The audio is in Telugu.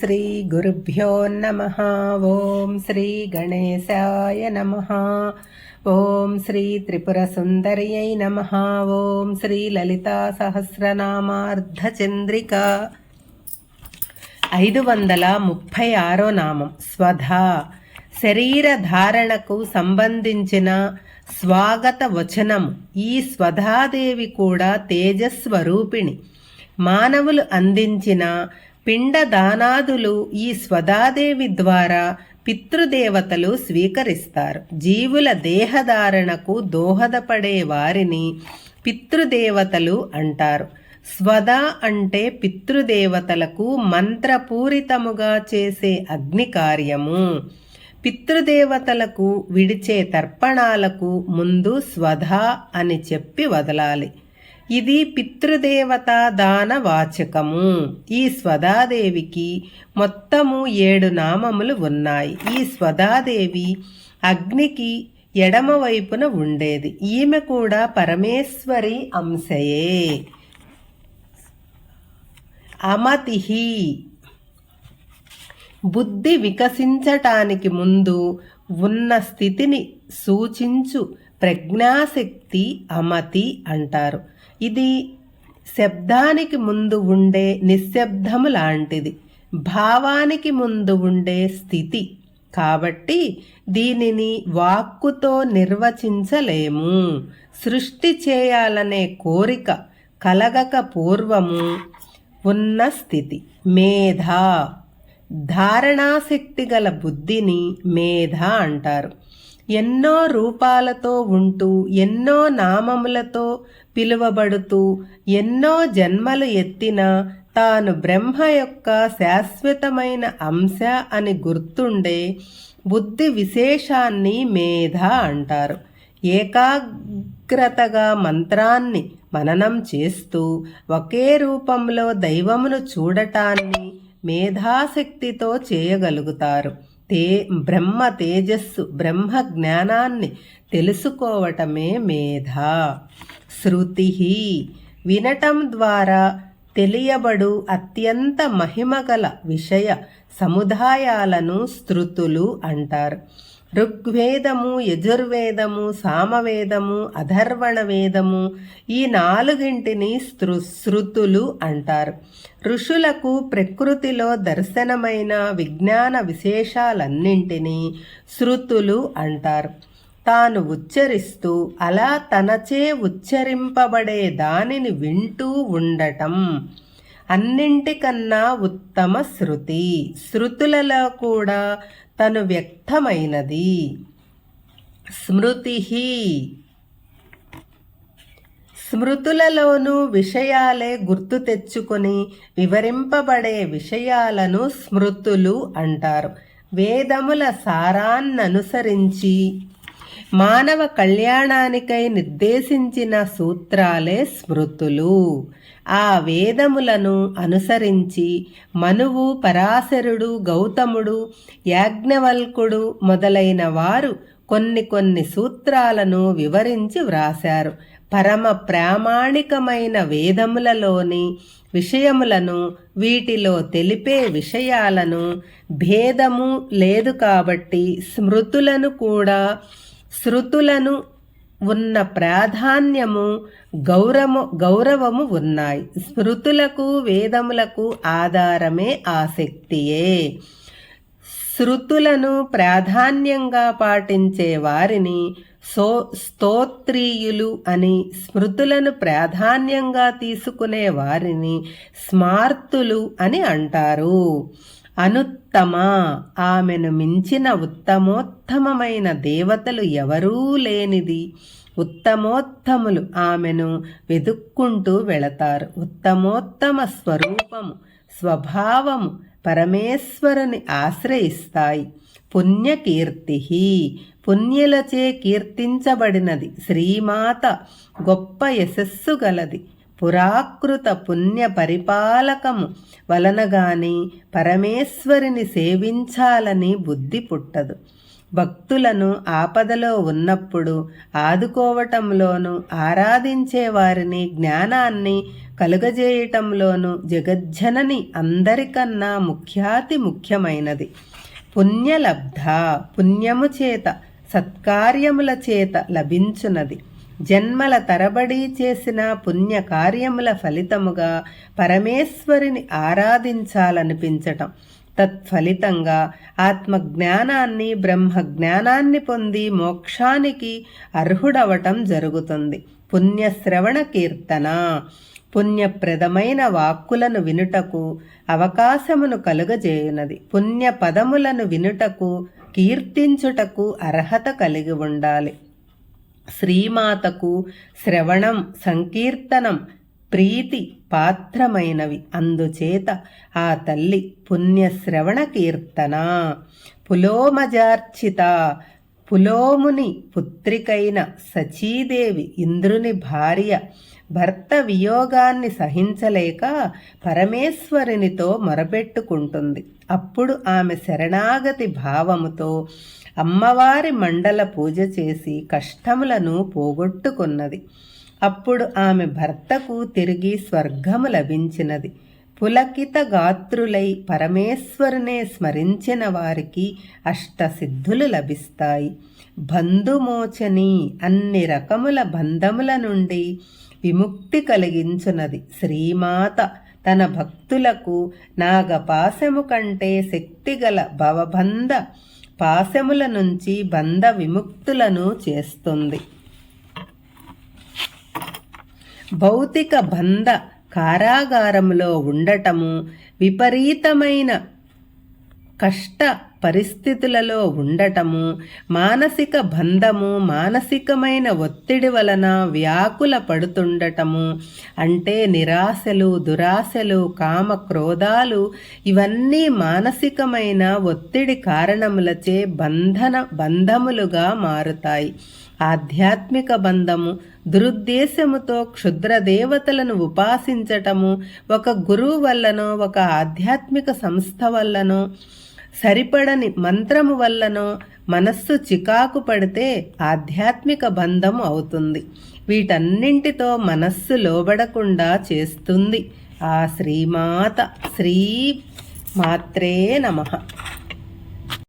శ్రీ గురుభ్యో నమ. ఓం శ్రీ గణేశాయ నమ. ఓం శ్రీ త్రిపుర సుందర్యై నమ. ఓం శ్రీ లలితా సహస్రనామార్ధచంద్రిక. ఐదు వందల ముప్పై ఆరో నామం. స్వధ. శరీర ధారణకు సంబంధించిన స్వాగత వచనము. ఈ స్వధాదేవి కూడా తేజస్వరూపిణి. మానవులు అందించిన పిండ దానాదులు ఈ స్వదాదేవి ద్వారా పితృదేవతలు స్వీకరిస్తారు. జీవుల దేహధారణకు దోహదపడే వారిని పితృదేవతలు అంటారు. స్వదా అంటే పితృదేవతలకు మంత్రపూరితముగా చేసే అగ్ని కార్యము పితృదేవతలకు విడిచే తర్పణాలకు ముందు స్వధ అని చెప్పి వదలాలి. ఇది పితృదేవతా దాన వాచకము ఈ స్వదాదేవికి మొత్తము ఏడు నామములు ఉన్నాయి. ఈ స్వదాదేవి అగ్నికి ఎడమ వైపున ఉండేది. ఈమె కూడా పరమేశ్వరి అంశయే. అమతిహి. బుద్ధి వికసించటానికి ముందు ఉన్న స్థితిని సూచించు. ప్రజ్ఞాశక్తి అమతి అంటారు. ఇది శబ్దానికి ముందు ఉండే నిశ్శబ్దము లాంటిది. భావానికి ముందు ఉండే స్థితి. కాబట్టి దీనిని వాక్కుతో నిర్వచించలేము. సృష్టి చేయాలనే కోరిక కలగక పూర్వము ఉన్న స్థితి. మేధ. ధారణాశక్తి గల బుద్ధిని మేధ అంటారు. ఎన్నో రూపాలతో ఉంటూ ఎన్నో నామములతో పిలువబడుతూ ఎన్నో జన్మలు ఎత్తిన తాను బ్రహ్మ యొక్క శాశ్వతమైన అంశ అని గుర్తుండే బుద్ధి విశేషాన్ని మేధ అంటారు. ఏకాగ్రతగా మంత్రాన్ని మననం చేస్తూ ఒకే రూపంలో దైవమును చూడటాన్ని మేధాశక్తితో చేయగలుగుతారు. తే బ్రహ్మ తేజస్సు బ్రహ్మ జ్ఞానాన్ని తెలుసుకోవటమే మేధ. శృతి వినటం ద్వారా తెలియబడు అత్యంత మహిమగల విషయ సముదాయాలను స్థృతులు అంటారు. ఋగ్వేదము యజుర్వేదము సామవేదము అధర్వణ వేదము ఈ నాలుగింటిని స్తృ శృతులు అంటారు. ఋషులకు ప్రకృతిలో దర్శనమైన విజ్ఞాన విశేషాలన్నింటినీ శృతులు అంటారు. తాను ఉచ్చరిస్తూ అలా తనచే ఉచ్చరింపబడే దానిని వింటూ ఉండటం అన్నింటికన్నా ఉత్తమ శృతి. శృతులలో కూడా తను వ్యక్తమైనది. స్మృతి స్మృతులలోనూ విషయాలే గుర్తు తెచ్చుకొని వివరింపబడే విషయాలను స్మృతులు అంటారు. వేదముల సారాన్ననుసరించి మానవ కళ్యాణానికై నిర్దేశించిన సూత్రాలే స్మృతులు. ఆ వేదములను అనుసరించి మనువు పరాశరుడు గౌతముడు యాజ్ఞవల్కుడు మొదలైన వారు కొన్ని కొన్ని సూత్రాలను వివరించి వ్రాశారు. పరమ ప్రామాణికమైన వేదములలోని విషయములను వీటిలో తెలిపే విషయాలను భేదము లేదు కాబట్టి స్మృతులను కూడా శృతులను ఉన్న ప్రాధాన్యము గౌరవము గౌరవము ఉన్నాయి. స్మృతులకు వేదములకు ఆధారమే ఆసక్తియే శృతులను ప్రాధాన్యంగా పాటించే వారిని సో స్తోత్రీయులు అని స్మృతులను ప్రాధాన్యంగా తీసుకునే వారిని స్మార్తులు అని అంటారు. అనుత్తమ. ఆమెను మించిన ఉత్తమోత్తమమైన దేవతలు ఎవరూ లేనిది. ఉత్తమోత్తములు ఆమెను వెదుక్కుంటూ వెళతారు. ఉత్తమోత్తమ స్వరూపము స్వభావము పరమేశ్వరుని ఆశ్రయిస్తాయి. పుణ్యకీర్తి పుణ్యులచే కీర్తించబడినది. శ్రీమాత గొప్ప యశస్సు గలది. పురాకృత పుణ్య పరిపాలకము వలనగాని పరమేశ్వరిని సేవించాలని బుద్ధి పుట్టదు. భక్తులను ఆపదలో ఉన్నప్పుడు ఆదుకోవటంలోనూ ఆరాధించే వారిని జ్ఞానాన్ని కలుగజేయటంలోనూ జగజ్జనని అందరికన్నా ముఖ్యాతి ముఖ్యమైనది. పుణ్యలబ్ధ పుణ్యము చేత సత్కార్యముల చేత లభించునది. జన్మల తరబడి చేసిన పుణ్య కార్యముల ఫలితముగా పరమేశ్వరిని ఆరాధించాలనిపించటం. తత్ఫలితంగా ఆత్మజ్ఞానాన్ని బ్రహ్మజ్ఞానాన్ని పొంది మోక్షానికి అర్హుడవటం జరుగుతుంది. పుణ్యశ్రవణ కీర్తన. పుణ్యప్రదమైన వాక్కులను వినుటకు అవకాశమును కలుగజేయునది. పుణ్య పదములను వినుటకు కీర్తించుటకు అర్హత కలిగి ఉండాలి. శ్రీమాతకు శ్రవణం సంకీర్తనం ప్రీతి పాత్రమైనవి. అందుచేత ఆ తల్లి పుణ్యశ్రవణ కీర్తన. పులోమజార్చిత పులోముని పుత్రికైన సచీదేవి ఇంద్రుని భార్య భర్త వియోగాన్ని సహించలేక పరమేశ్వరునితో మొరపెట్టుకుంటుంది. అప్పుడు ఆమె శరణాగతి భావముతో అమ్మవారి మండల పూజ చేసి కష్టములను పోగొట్టుకున్నది. అప్పుడు ఆమె భర్తకు తిరిగి స్వర్గము లభించినది. పులకిత గాత్రులై పరమేశ్వరునే స్మరించిన వారికి అష్టసిద్ధులు లభిస్తాయి. బంధుమోచని అన్ని రకముల బంధముల నుండి విముక్తి కలిగించున్నది శ్రీమాత తన భక్తులకు నాగపాశము కంటే శక్తిగల భవబంధ పాశముల నుంచి బంధ విముక్తులను చేస్తుంది. భౌతిక బంధ కారాగారంలో ఉండటము విపరీతమైన కష్ట పరిస్థితులలో ఉండటము మానసిక బంధము మానసికమైన ఒత్తిడి వలన వ్యాకుల పడుతుండటము అంటే నిరాశలు దురాశలు కామ క్రోధాలు ఇవన్నీ మానసికమైన ఒత్తిడి కారణములచే బంధన బంధములుగా మారుతాయి. ఆధ్యాత్మిక బంధము దురుద్దేశముతో క్షుద్ర దేవతలను ఉపాసించటము ఒక గురువు వల్లనో ఒక ఆధ్యాత్మిక సంస్థ వల్లనో సరిపడని మంత్రము వల్లనో మనస్సు చికాకు పడితే ఆధ్యాత్మిక బంధం అవుతుంది. వీటన్నింటితో మనస్సు లోబడకుండా చేస్తుంది. ఆ శ్రీమాత శ్రీ మాత్రే నమ.